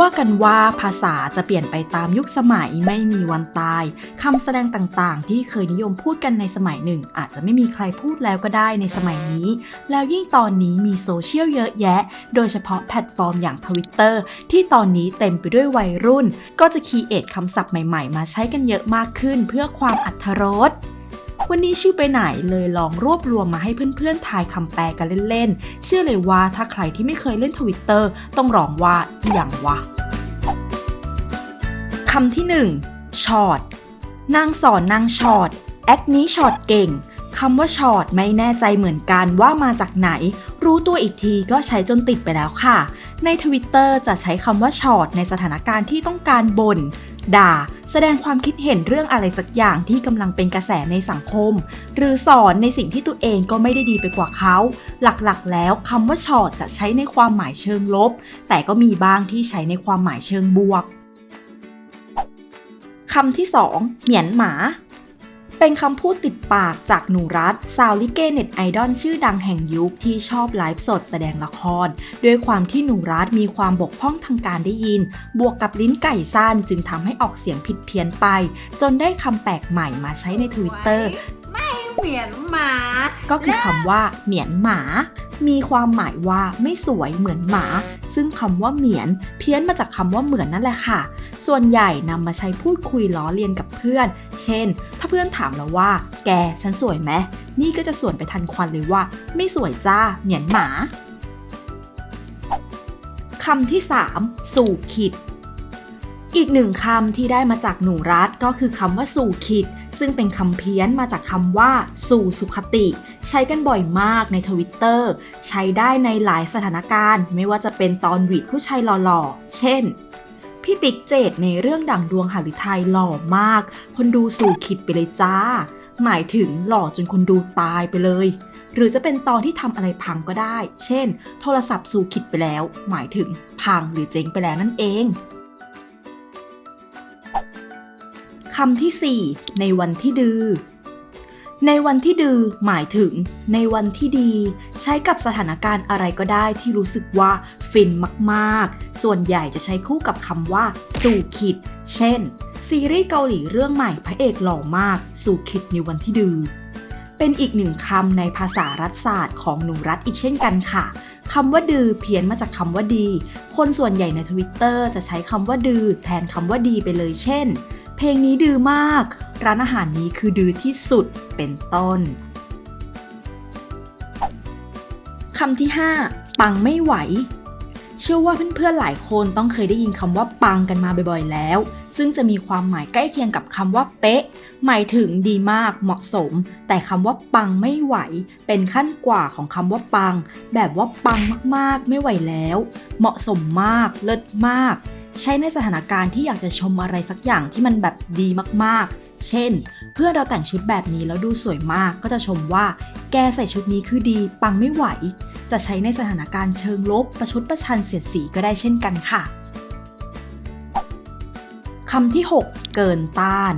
ว่ากันว่าภาษาจะเปลี่ยนไปตามยุคสมัยไม่มีวันตายคำแสดงต่างๆ ที่เคยนิยมพูดกันในสมัยหนึ่ง อาจจะไม่มีใครพูดแล้วก็ได้ในสมัยนี้ แล้วยิ่งตอนนี้มีโซเชียลเยอะแยะ โดยเฉพาะแพลตฟอร์มอย่าง Twitter ที่ตอนนี้เต็มไปด้วยวัยรุ่น ก็จะคีเอทคำศัพท์ใหม่ๆ มาใช้กันเยอะมากขึ้นเพื่อความอัธรส วันนี้ชื่อไปไหนเลยลองรวบรวมมาให้เพื่อนๆทายคำแปลกันเล่นๆ เชื่อเลยว่าถ้าใครที่ไม่เคยเล่นทวิตเตอร์ต้องร้องว่าอย่างวะคำที่1ช็อตนางสอนนางช็อตแอคนี้ช็อตเก่งคำว่าช็อตไม่แน่ใจเหมือนกันว่ามาจากไหน รู้ตัวอีกทีก็ใช้จนติดไปแล้วค่ะ ในทวิตเตอร์จะใช้คำว่าช็อตในสถานการณ์ที่ต้องการบน่นด่า แสดงความคิดเห็นเรื่องอะไรสักอย่างที่กำลังเป็นกระแสในสังคม หรือสอนในสิ่งที่ตัวเองก็ไม่ได้ดีไปกว่าเขา หลักๆ แล้วคำว่าช็อตจะใช้ในความหมายเชิงลบ แต่ก็มีบ้างที่ใช้ในความหมายเชิงบวกคำที่ 2 เหมียนหมา เป็นคำพูดติดปากจากหนูรัฐสาวลิเกเน็ตไอดอลชื่อดังแห่งยุคที่ชอบไลฟ์สดแสดงละคร ด้วยความที่หนูรัฐมีความบกพร่องทางการได้ยิน บวกกับลิ้นไก่สั้นจึงทำให้ออกเสียงผิดเพี้ยนไป จนได้คำแปลกใหม่มาใช้ในทวิตเตอร์เหมือนหมา ก็คือคำว่าเหมียนหมา มีความหมายว่าไม่สวยเหมือนหมา ซึ่งคำว่าเหมียน เพี้ยนมาจากคำว่าเหมือนนั่นแหละค่ะ ส่วนใหญ่นำมาใช้พูดคุยล้อเลียนกับเพื่อน เช่น ถ้าเพื่อนถามเราว่า แกฉันสวยไหมนี่ก็จะส่วนไปทันควันเลยว่า ไม่สวยจ้าเหมียนหมาคำที่ 3 สู่ขิดอีกหนึ่งคำที่ได้มาจากหนูรัฐก็คือคำว่าสู่ขิด ซึ่งเป็นคำเพี้ยนมาจากคำว่า สู่สุขติ ใช้กันบ่อยมากในทวิตเตอร์ใช้ได้ในหลายสถานการณ์ ไม่ว่าจะเป็นตอนหวีดผู้ชายหล่อๆ เช่นพี่ติ๊กเจดในเรื่องดังดวงหฤทัยหล่อมาก คนดูสู่ขิดไปเลยจ้า หมายถึงหล่อจนคนดูตายไปเลย หรือจะเป็นตอนที่ทำอะไรพังก็ได้ เช่น โทรศัพท์สู่ขิดไปแล้ว หมายถึงพังหรือเจ๊งไปแล้วนั่นเอง คำที่ 4 ในวันที่ดือ ในวันที่ดือหมายถึง ในวันที่ดี ใช้กับสถานการณ์อะไรก็ได้ที่รู้สึกว่าฟินมากๆ ส่วนใหญ่จะใช้คู่กับคำว่า สู่ขิด เช่น ซีรีส์เกาหลีเรื่องใหม่พระเอกหล่อมาก สู่ขิดในวันที่ดือ เป็นอีกหนึ่งคำในภาษารัฐศาสตร์ของหนูรัฐอีกเช่นกันค่ะคำว่าดือเพี้ยนมาจากคำว่าดี คนส่วนใหญ่ในทวิตเตอร์จะใช้คำว่าดือแทนคำว่าดีไปเลยเช่น เพลงนี้ดื้อมาก ร้านอาหารนี้คือดื้อที่สุดเป็นต้นคำที่ 5 ปังไม่ไหว เชื่อว่าเพื่อนๆหลายคนต้องเคยได้ยินคำว่าปังกันมาบ่อยๆแล้ว ซึ่งจะมีความหมายใกล้เคียงกับคำว่าเป๊ะ หมายถึงดีมากเหมาะสม แต่คำว่าปังไม่ไหว เป็นขั้นกว่าของคำว่าปัง แบบว่าปังมากๆ ไม่ไหวแล้ว เหมาะสมมาก เลิศมาก ใช้ในสถานการณ์ที่อยากจะชมอะไรสักอย่างที่มันแบบดีมากๆ เช่น เพื่อนเราแต่งชุดแบบนี้แล้วดูสวยมาก ก็จะชมว่า แกใส่ชุดนี้คือดี ปังไม่ไหว จะใช้ในสถานการณ์เชิงลบ ประชดประชันเสียดสีก็ได้เช่นกันค่ะคำที่ 6 เกินต้าน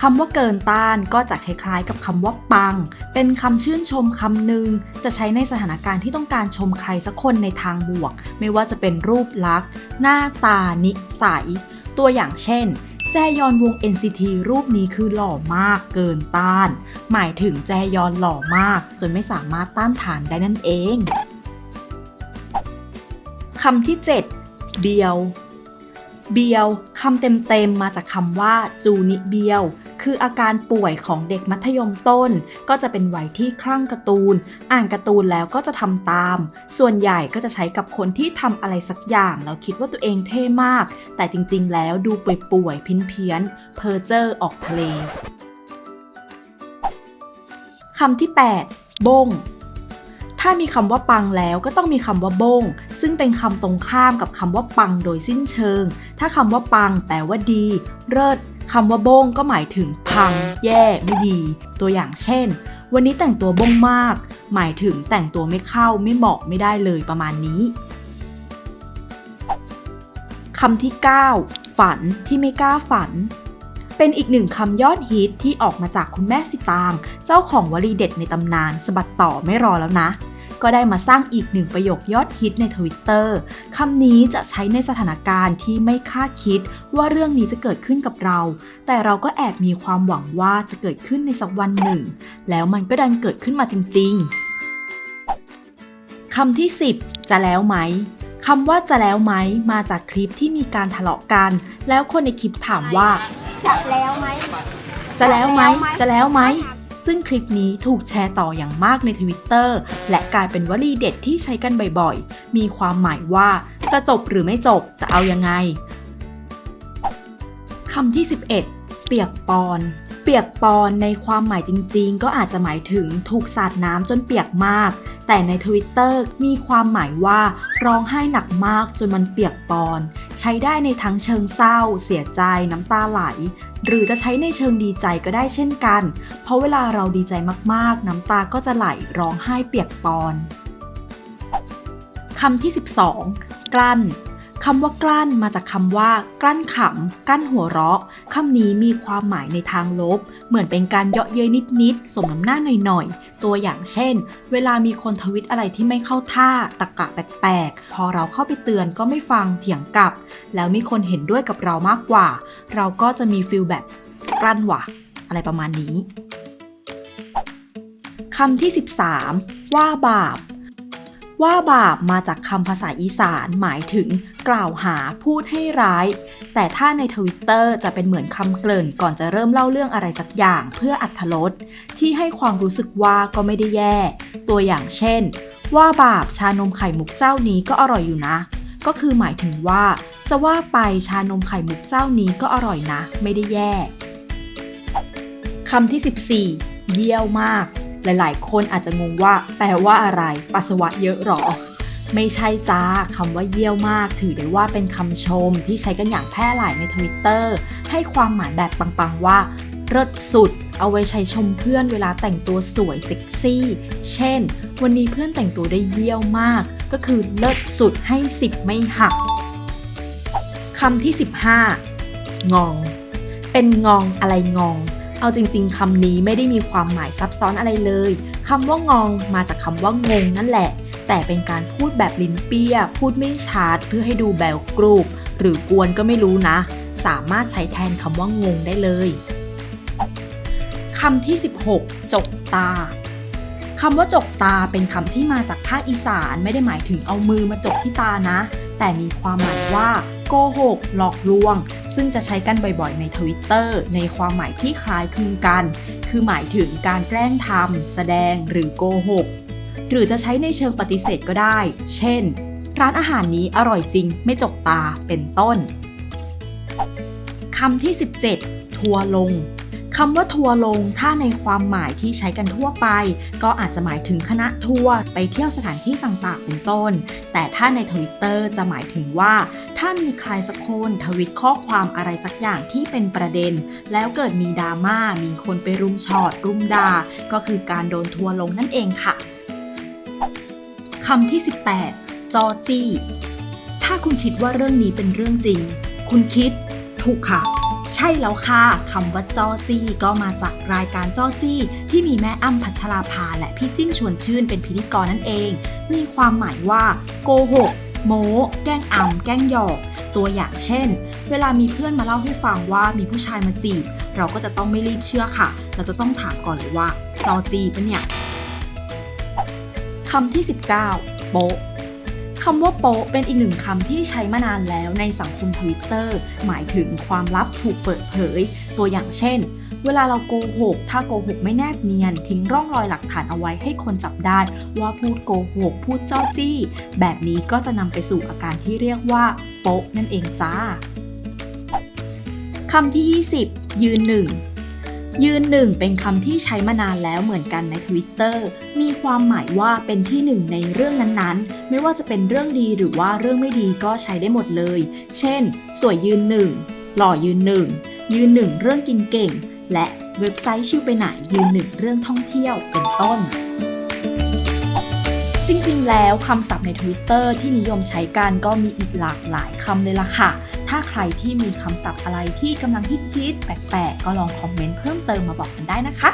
คำว่าเกินต้านก็จะคล้ายๆ กับคำว่าปัง เป็นคำชื่นชมคำหนึ่งจะใช้ในสถานการณ์ที่ต้องการชมใครสักคนในทางบวก ไม่ว่าจะเป็นรูปลักษณ์ หน้าตานิสัย ตัวอย่างเช่น แจยอนวง NCT รูปนี้คือหล่อมากเกินต้าน หมายถึงแจยอนหล่อมาก จนไม่สามารถต้านทานได้นั่นเองคำที่ 7 เบียว เบียว คำเต็มๆมาจากคำว่าจูนิเบียวคืออาการป่วยของเด็กมัธยมต้น ก็จะเป็นวัยที่คลั่งการ์ตูน อ่านการ์ตูนแล้วก็จะทำตาม ส่วนใหญ่ก็จะใช้กับคนที่ทำอะไรสักอย่าง แล้วคิดว่าตัวเองเท่มาก แต่จริงๆ แล้วดูป่วยๆพินเพี้ยนเพอเจอร์ออกทะเลคำที่ 8 บง ถ้ามีคำว่าปังแล้วก็ต้องมีคำว่าบง ซึ่งเป็นคำตรงข้ามกับคำว่าปังโดยสิ้นเชิง ถ้าคำว่าปังแปลว่าดี เลิศคำว่าบงก็หมายถึงพัง แย่ ไม่ดี ตัวอย่างเช่น วันนี้แต่งตัวบงมาก หมายถึงแต่งตัวไม่เข้าไม่เหมาะไม่ได้เลยประมาณนี้คำที่ 9 ฝันที่ไม่กล้าฝัน เป็นอีกหนึ่งคำยอดฮิตที่ออกมาจากคุณแม่สิตาง เจ้าของวลีเด็ดในตำนานสะบัดต่อไม่รอแล้วนะ ก็ได้มาสร้างอีกหนึ่งประโยคยอดฮิตใน Twitter คำนี้จะใช้ในสถานการณ์ที่ไม่คาดคิดว่าเรื่องนี้จะเกิดขึ้นกับเรา แต่เราก็แอบมีความหวังว่าจะเกิดขึ้นในสักวันหนึ่ง แล้วมันก็ดันเกิดขึ้นมาจริง ๆคำที่ 10 จะแล้วไหมคำว่าจะแล้วไหมมาจากคลิปที่มีการทะเลาะกัน แล้วคนในคลิปถามว่า จะแล้วไหมจะแล้วไหมจะแล้วไหม ซึ่งคลิปนี้ถูกแชร์ต่ออย่างมากในทวิตเตอร์และกลายเป็นวลีเด็ดที่ใช้กันบ่อยๆ มีความหมายว่าจะจบหรือไม่จบจะเอายังไงคำที่ 11 เปียกปอน เปียกปอนในความหมายจริงๆ ก็อาจจะหมายถึงถูกสาดน้ำจนเปียกมาก แต่ในทวิตเตอร์มีความหมายว่าร้องไห้หนักมากจนมันเปียกปอน ใช้ได้ในทั้งเชิงเศร้า เสียใจ น้ำตาไหล หรือจะใช้ในเชิงดีใจก็ได้เช่นกัน เพราะเวลาเราดีใจมากๆ น้ำตาก็จะไหลร้องไห้เปียกปอนคำที่ 12 กลั้นคำว่ากลั้นมาจากคำว่า กลั้นขำกั้นหัวเราะคำนี้มีความหมายในทางลบ เหมือนเป็นการเยาะเย้ยนิดๆสมน้ำหน้าหน่อยๆ ตัวอย่างเช่น เวลามีคนทวิตอะไรที่ไม่เข้าท่าตะกะแปลกๆ พอเราเข้าไปเตือนก็ไม่ฟังเถียงกลับ แล้วมีคนเห็นด้วยกับเรามากกว่า เราก็จะมีฟิลแบบกลั้นว่ะ อะไรประมาณนี้คำที่ 13 ว่าบาป ว่าบาปมาจากคำภาษาอีสานหมายถึง กล่าวหาพูดให้ร้าย แต่ถ้าในทวิตเตอร์จะเป็นเหมือนคำเกริ่นก่อนจะเริ่มเล่าเรื่องอะไรสักอย่างเพื่ออัธรสที่ให้ความรู้สึกว่าก็ไม่ได้แย่ ตัวอย่างเช่น ว่าบาปชานมไข่มุกเจ้านี้ก็อร่อยอยู่นะ ก็คือหมายถึงว่า จะว่าไปชานมไข่มุกเจ้านี้ก็อร่อยนะ ไม่ได้แย่คำที่ 14 เยี่ยวมาก หลายๆ คนอาจจะงงว่า แปลว่าอะไร ปัสสาวะเยอะหรอ ไม่ใช่จ้าคำว่าเยี่ยวมาก ถือได้ว่าเป็นคำชมที่ใช้กันอย่างแพร่หลายในทวิตเตอร์ให้ความหมายแบบปังๆว่าเลิศสุด เอาไว้ใช้ชมเพื่อนเวลาแต่งตัวสวยเซ็กซี่ เช่น วันนี้เพื่อนแต่งตัวได้เยี่ยวมาก ก็คือเลิศสุดให้สิบไม่หักคำที่ 15 งอง เป็นงองอะไรงอง เอาจริง ๆคำนี้ไม่ได้มีความหมายซับซ้อนอะไรเลยคำว่างองมาจากคำว่างงนั่นแหละ แต่เป็นการพูดแบบลิ้นเปียพูดไม่ชัดเพื่อให้ดูแบวกรูป หรือกวนก็ไม่รู้นะ สามารถใช้แทนคำว่างงได้เลยคำที่ 16 จกตาคำว่าจกตาเป็นคำที่มาจากภาคอีสานไม่ได้หมายถึงเอามือมาจกที่ตานะ แต่มีความหมายว่า โกหก หลอกลวง ซึ่งจะใช้กันบ่อยๆ ในทวิตเตอร์ในความหมายที่คล้ายคลึงกัน คือหมายถึงการแกล้งทำแสดงหรือโกหก หรือจะใช้ในเชิงปฏิเสธก็ได้ เช่น ร้านอาหารนี้อร่อยจริง ไม่จกตาเป็นต้นคำที่ 17 ทัวลง คำว่าทัวร์ลง ถ้าในความหมายที่ใช้กันทั่วไป ก็อาจจะหมายถึงคณะทัวร์ไปเที่ยวสถานที่ต่างๆ เป็นต้น แต่ถ้าในทวิตเตอร์จะหมายถึงว่า ถ้ามีใครสักคนทวิตข้อความอะไรสักอย่างที่เป็นประเด็น แล้วเกิดมีดราม่า มีคนไปรุมชอดรุมด่าก็คือการโดนทัวร์ลงนั่นเองค่ะคำที่ 18 จอจี้ ถ้าคุณคิดว่าเรื่องนี้เป็นเรื่องจริง คุณคิดถูกค่ะ ใช่แล้วค่ะคำว่าจอจี้ก็มาจากรายการจอจี้ ที่มีแม่อ้ำพัชราภาและพี่จิ้มชวนชื่นเป็นพิธีกรนั่นเอง มีความหมายว่าโกหกโม้แกล้งอำแกล้งหยอก ตัวอย่างเช่น เวลามีเพื่อนมาเล่าให้ฟังว่ามีผู้ชายมาจีบ เราก็จะต้องไม่รีบเชื่อค่ะ เราจะต้องถามก่อนเลยว่าจอจีปะเนี่ยคำที่ 19 โป๊ะ คำว่าโป๊ะเป็นอีกหนึ่งคำที่ใช้มานานแล้วในสังคมทวิตเตอร์หมายถึงความลับถูกเปิดเผย ตัวอย่างเช่น เวลาเราโกหก ถ้าโกหกไม่แนบเนียน ทิ้งร่องรอยหลักฐานเอาไว้ให้คนจับได้ ว่าพูดโกหก พูดเจ้าจี้ แบบนี้ก็จะนำไปสู่อาการที่เรียกว่า โป๊ะนั่นเองจ้าคำที่ 20 ยืนหนึ่ง ยืนหนึ่งเป็นคำที่ใช้มานานแล้วเหมือนกันใน Twitter มีความหมายว่าเป็นที่หนึ่งในเรื่องนั้นๆ ไม่ว่าจะเป็นเรื่องดีหรือว่าเรื่องไม่ดีก็ใช้ได้หมดเลย เช่น สวยยืนหนึ่งหล่อยืนหนึ่งยืนหนึ่งเรื่องกินเก่ง และเว็บไซต์ชิวไปไหนยืนหนึ่งเรื่องท่องเที่ยวเป็นต้นจริงๆ แล้วคำศัพท์ใน Twitter ที่นิยมใช้กันก็มีอีกหลากหลายคำเลยล่ะค่ะ ถ้าใครที่มีคำศัพท์อะไรที่กำลังฮิตๆแปลกๆ ก็ลองคอมเมนต์เพิ่มเติมมาบอกกันได้นะคะ